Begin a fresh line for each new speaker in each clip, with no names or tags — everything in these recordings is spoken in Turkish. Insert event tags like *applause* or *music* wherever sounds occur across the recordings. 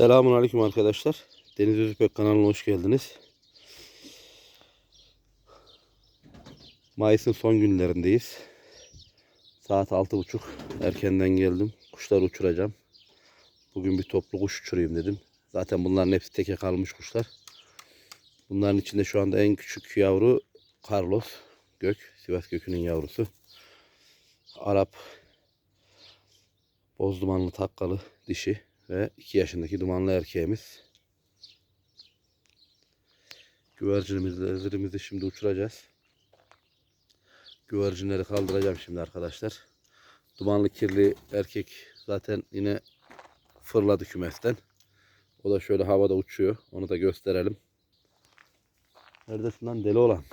Selamun Aleyküm arkadaşlar. Deniz Özbek kanalına hoş geldiniz. Mayıs'ın son günlerindeyiz. Saat altı buçuk. Erkenden geldim. Kuşları uçuracağım. Bugün bir toplu kuş uçurayım dedim. Zaten bunların hepsi teke kalmış kuşlar. Bunların içinde şu anda en küçük yavru Carlos Gök. Sivas Gökü'nün yavrusu. Arap boz dumanlı takkalı dişi ve 2 yaşındaki dumanlı erkeğimiz. Güvercinimizi şimdi uçuracağız. Güvercinleri kaldıracağım şimdi arkadaşlar. Dumanlı kirli erkek zaten yine fırladı kümesten. O da şöyle havada uçuyor. Onu da gösterelim. Neredesin lan deli olan?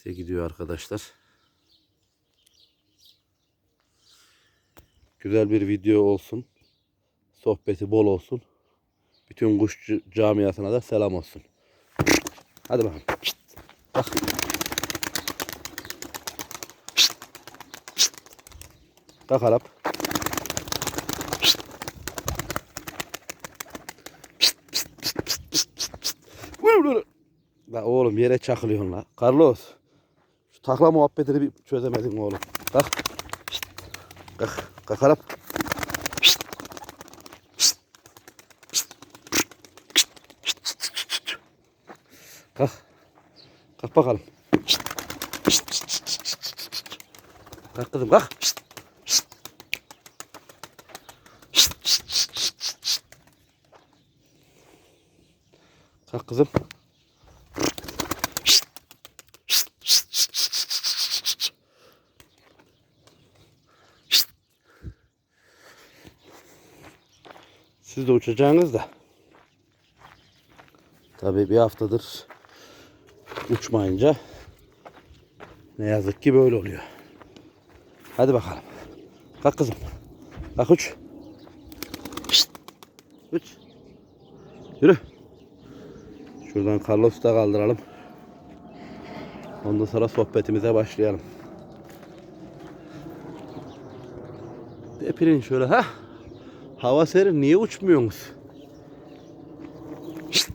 İşte gidiyor arkadaşlar. Güzel bir video olsun. Sohbeti bol olsun. Bütün kuş camiasına da selam olsun. Hadi bakalım. Bak. Kalk Arap. La oğlum yere çakılıyorsun la. Carlos. Takla muhabbetini bir çözemedin oğlum. Kalk. Şşt. Kalk. Kalk Arap. Şşt. Şşt. Şşt. Şşt. Şşt. Şşt. Kalk. Kalk bakalım. Kalk kızım kalk. Kalk kızım. Siz de uçacaksınız da. Tabii bir haftadır uçmayınca ne yazık ki böyle oluyor. Hadi bakalım. Kalk kızım. Kalk uç. Şşt. Uç. Yürü. Şuradan Carlos'u da kaldıralım. Ondan sonra sohbetimize başlayalım. Depirin şöyle ha. Hava serin niye uçmuyorsunuz? Şşt.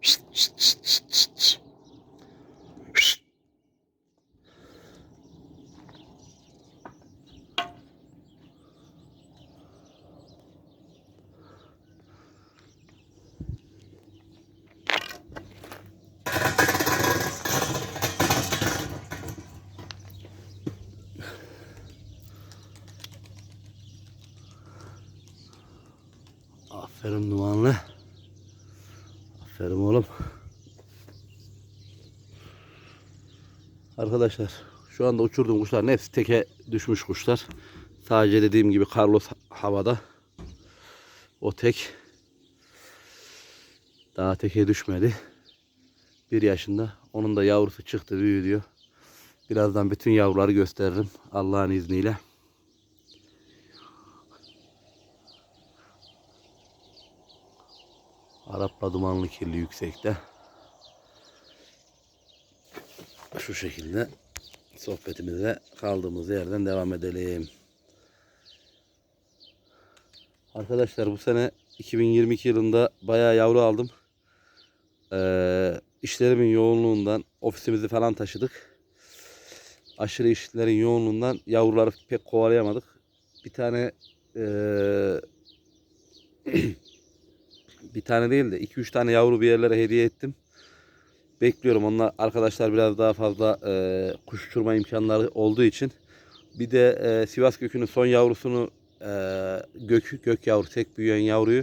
Şşt, şşt, şşt, şşt, Aferin dumanlı. Aferin oğlum. Arkadaşlar şu anda uçurduğum kuşların hepsi teke düşmüş kuşlar. Sadece dediğim gibi Carlos havada. O tek. Daha teke düşmedi. Bir yaşında. Onun da yavrusu çıktı büyüyor. Birazdan bütün yavruları gösteririm Allah'ın izniyle. Arapla dumanlı kirli yüksekte. Şu şekilde sohbetimize kaldığımız yerden devam edelim. Arkadaşlar bu sene 2022 yılında bayağı yavru aldım. Ee, işlerimin yoğunluğundan ofisimizi falan taşıdık. Aşırı işlerin yoğunluğundan yavruları pek kovalayamadık. Bir tane ee, *clears throat* bir tane değil de 2-3 tane yavru bir yerlere hediye ettim. Bekliyorum. Onlar arkadaşlar biraz daha fazla e, kuş uçurma imkanları olduğu için. Bir de e, Sivas Gökü'nün son yavrusunu e, gök, gök yavru tek büyüyen yavruyu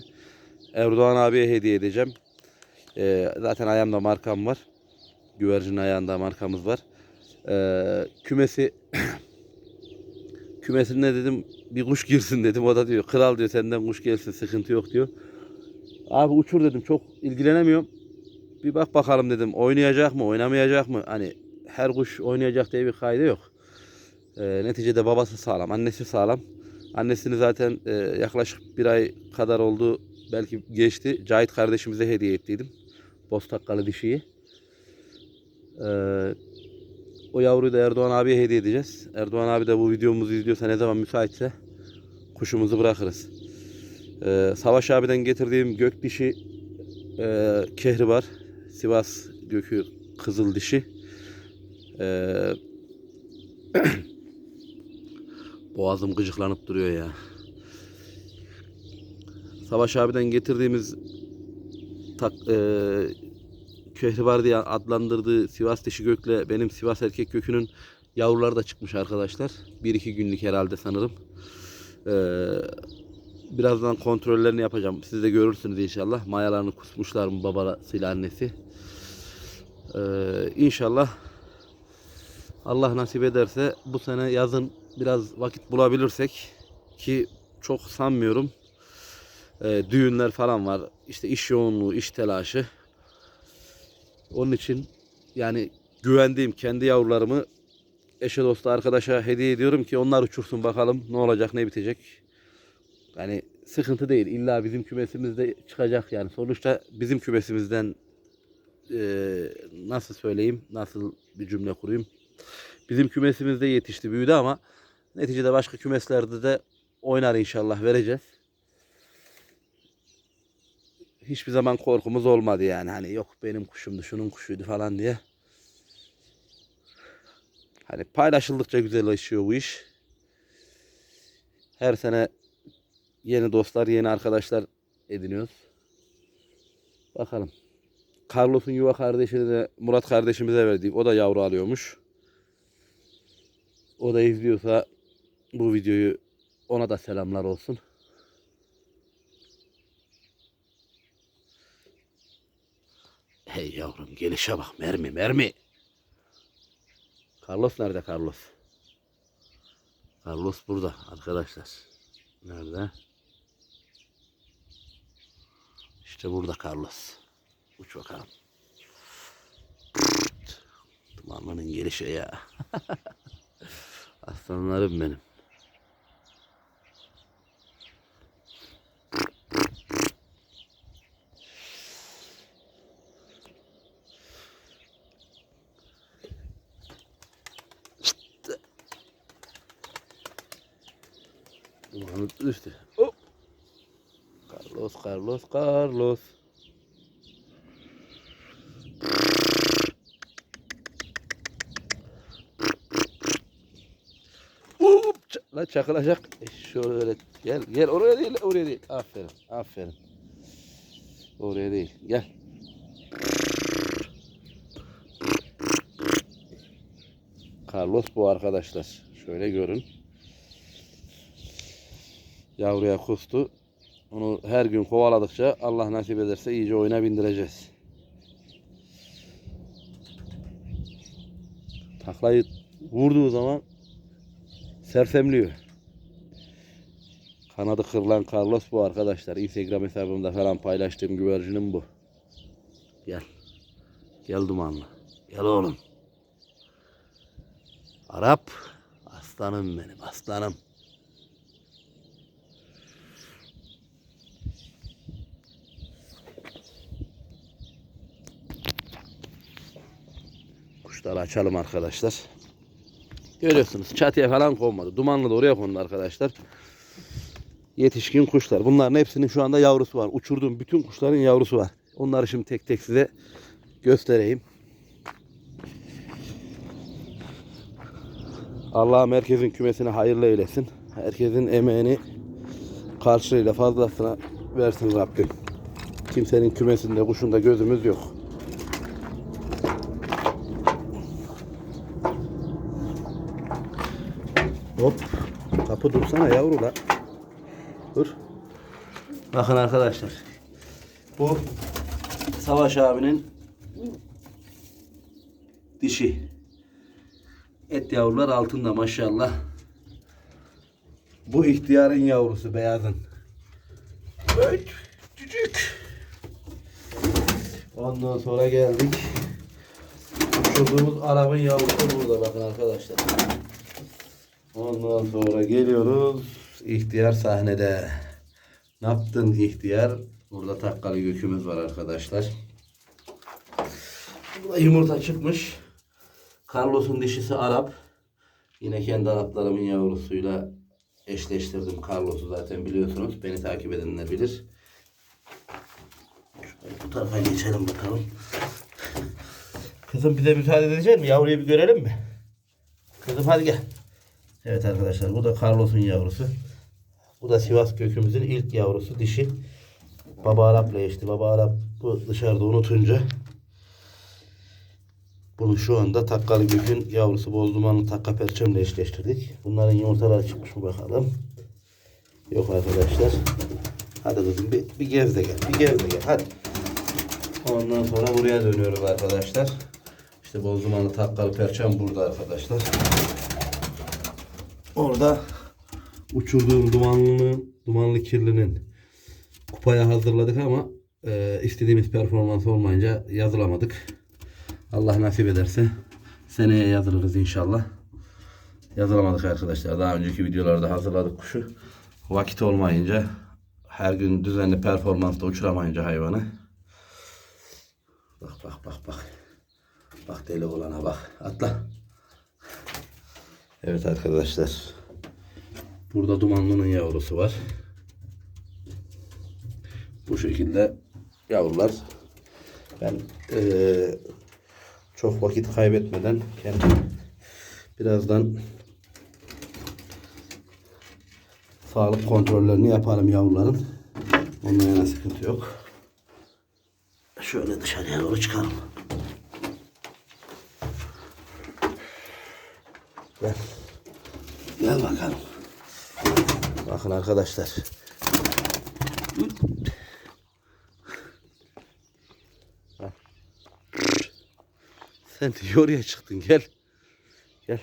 Erdoğan abiye hediye edeceğim. E, zaten ayağımda markam var. Güvercin ayağında markamız var. E, kümesi *clears throat* kümesine dedim bir kuş girsin dedim. O da diyor kral diyor senden kuş gelsin sıkıntı yok diyor. Abi uçur dedim çok ilgilenemiyorum. Bir bak bakalım dedim oynayacak mı oynamayacak mı? Hani her kuş oynayacak diye bir kaydı yok. Ee, neticede babası sağlam, annesi sağlam. Annesini zaten e, yaklaşık bir ay kadar oldu belki geçti. Cahit kardeşimize hediye ettiydim. Bostakkalı dişiyi. Ee, o yavruyu da Erdoğan abiye hediye edeceğiz. Erdoğan abi de bu videomuzu izliyorsa ne zaman müsaitse kuşumuzu bırakırız. Ee, Savaş abiden getirdiğim gök dişi e, kehri var. Sivas gökü kızıl dişi. Ee, *clears throat* boğazım gıcıklanıp duruyor ya. Savaş abiden getirdiğimiz tak, e, Kehribar diye adlandırdığı Sivas dişi gökle benim Sivas erkek gökünün yavruları da çıkmış arkadaşlar. Bir iki günlük herhalde sanırım. Ee, birazdan kontrollerini yapacağım. Siz de görürsünüz inşallah. Mayalarını kusmuşlar mı babasıyla annesi. Ee, inşallah Allah nasip ederse bu sene yazın biraz vakit bulabilirsek ki çok sanmıyorum. Ee, düğünler falan var. İşte iş yoğunluğu, iş telaşı. Onun için yani güvendiğim kendi yavrularımı eşe dosta arkadaşa hediye ediyorum ki onlar uçursun bakalım ne olacak ne bitecek. Yani sıkıntı değil. İlla bizim kümesimizde çıkacak yani. Sonuçta bizim kümesimizden eee, nasıl söyleyeyim, nasıl bir cümle kurayım. Bizim kümesimizde yetişti, büyüdü ama neticede başka kümeslerde de oynar inşallah vereceğiz. Hiçbir zaman korkumuz olmadı yani. Hani yok benim kuşumdu, şunun kuşuydu falan diye. Hani paylaşıldıkça güzelleşiyor bu iş. Her sene yeni dostlar, yeni arkadaşlar ediniyoruz. Bakalım. Carlos'un yuva kardeşini de Murat kardeşimize verdik. O da yavru alıyormuş. O da izliyorsa bu videoyu ona da selamlar olsun. Hey yavrum gelişe bak mermi mermi. Carlos nerede Carlos? Carlos burada arkadaşlar. Nerede? İşte burada Carlos. Uç bakalım. Dumanlının gelişi ya. *laughs* Aslanlarım benim. Dumanın üstü. Carlos, Carlos, Carlos. Lan çakılacak. E, şöyle gel, gel oraya değil, oraya değil. Aferin, aferin. Oraya değil, gel. Carlos bu arkadaşlar. Şöyle görün. Yavruya kustu. Onu her gün kovaladıkça Allah nasip ederse iyice oyuna bindireceğiz. Taklayı vurduğu zaman sersemliyor. Kanadı kırılan Carlos bu arkadaşlar. Instagram hesabımda falan paylaştığım güvercinim bu. Gel. Gel dumanlı. Gel oğlum. Arap. Aslanım benim aslanım. Kuşları açalım arkadaşlar. Görüyorsunuz çatıya falan konmadı. Dumanlı da oraya kondu arkadaşlar. Yetişkin kuşlar. Bunların hepsinin şu anda yavrusu var. Uçurduğum bütün kuşların yavrusu var. Onları şimdi tek tek size göstereyim. Allah herkesin kümesine hayırlı eylesin. Herkesin emeğini karşılığıyla fazlasına versin Rabbim. Kimsenin kümesinde kuşunda gözümüz yok. Hop. Kapı dursana yavru la. Dur. Bakın arkadaşlar. Bu Savaş abinin dişi. Et yavrular altında maşallah. Bu ihtiyarın yavrusu beyazın. Öt, cücük. Ondan sonra geldik. Uçurduğumuz Arap'ın yavrusu burada bakın arkadaşlar. Ondan sonra geliyoruz. İhtiyar sahnede. Ne yaptın ihtiyar? Burada takkalı gökümüz var arkadaşlar. Burada yumurta çıkmış. Carlos'un dişisi Arap. Yine kendi Araplarımın yavrusuyla eşleştirdim Carlos'u zaten biliyorsunuz. Beni takip edenler bilir. Şöyle bu tarafa geçelim bakalım. Kızım bize müsaade edecek mi? Yavruyu bir görelim mi? Kızım hadi gel. Evet arkadaşlar bu da Carlos'un yavrusu. Bu da Sivas gökümüzün ilk yavrusu dişi. Baba Arap'la eşti. Baba Arap bu dışarıda unutunca bunu şu anda takkalı gökün yavrusu bozdumanlı takka perçemle eşleştirdik. Bunların yumurtaları çıkmış mı bakalım. Yok arkadaşlar. Hadi kızım bir, bir gez de gel. Bir gez de gel. Hadi. Ondan sonra buraya dönüyoruz arkadaşlar. İşte bozdumanlı takkalı perçem burada arkadaşlar. Orada uçurduğum dumanlının, dumanlı kirlinin kupaya hazırladık ama e, istediğimiz performans olmayınca yazılamadık. Allah nasip ederse seneye yazılırız inşallah. Yazılamadık arkadaşlar. Daha önceki videolarda hazırladık kuşu. Vakit olmayınca her gün düzenli performansla uçuramayınca hayvanı. Bak bak bak bak. Bak deli olana bak. Atla. Evet arkadaşlar. Burada dumanlının yavrusu var. Bu şekilde yavrular. Ben eee, çok vakit kaybetmeden kendim birazdan sağlık kontrollerini yaparım yavruların. Yana sıkıntı yok. Şöyle dışarıya doğru çıkalım. Gel. Gel bakalım. Bakın arkadaşlar. Sen de oraya çıktın gel. Gel.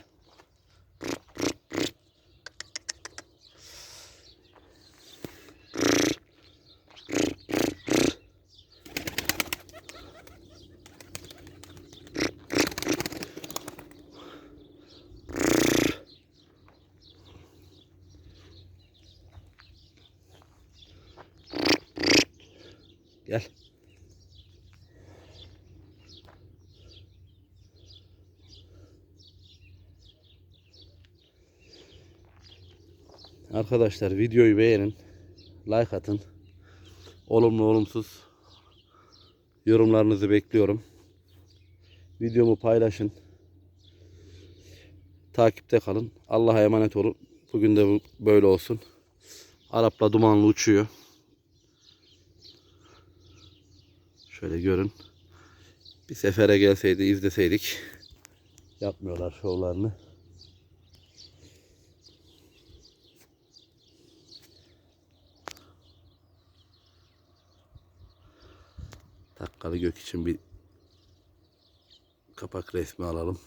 Gel. Arkadaşlar videoyu beğenin. Like atın. Olumlu olumsuz yorumlarınızı bekliyorum. Videomu paylaşın. Takipte kalın. Allah'a emanet olun. Bugün de böyle olsun. Arapla dumanlı uçuyor. Şöyle görün. Bir sefere gelseydi izleseydik. Yapmıyorlar şovlarını. Takkalı gök için bir kapak resmi alalım.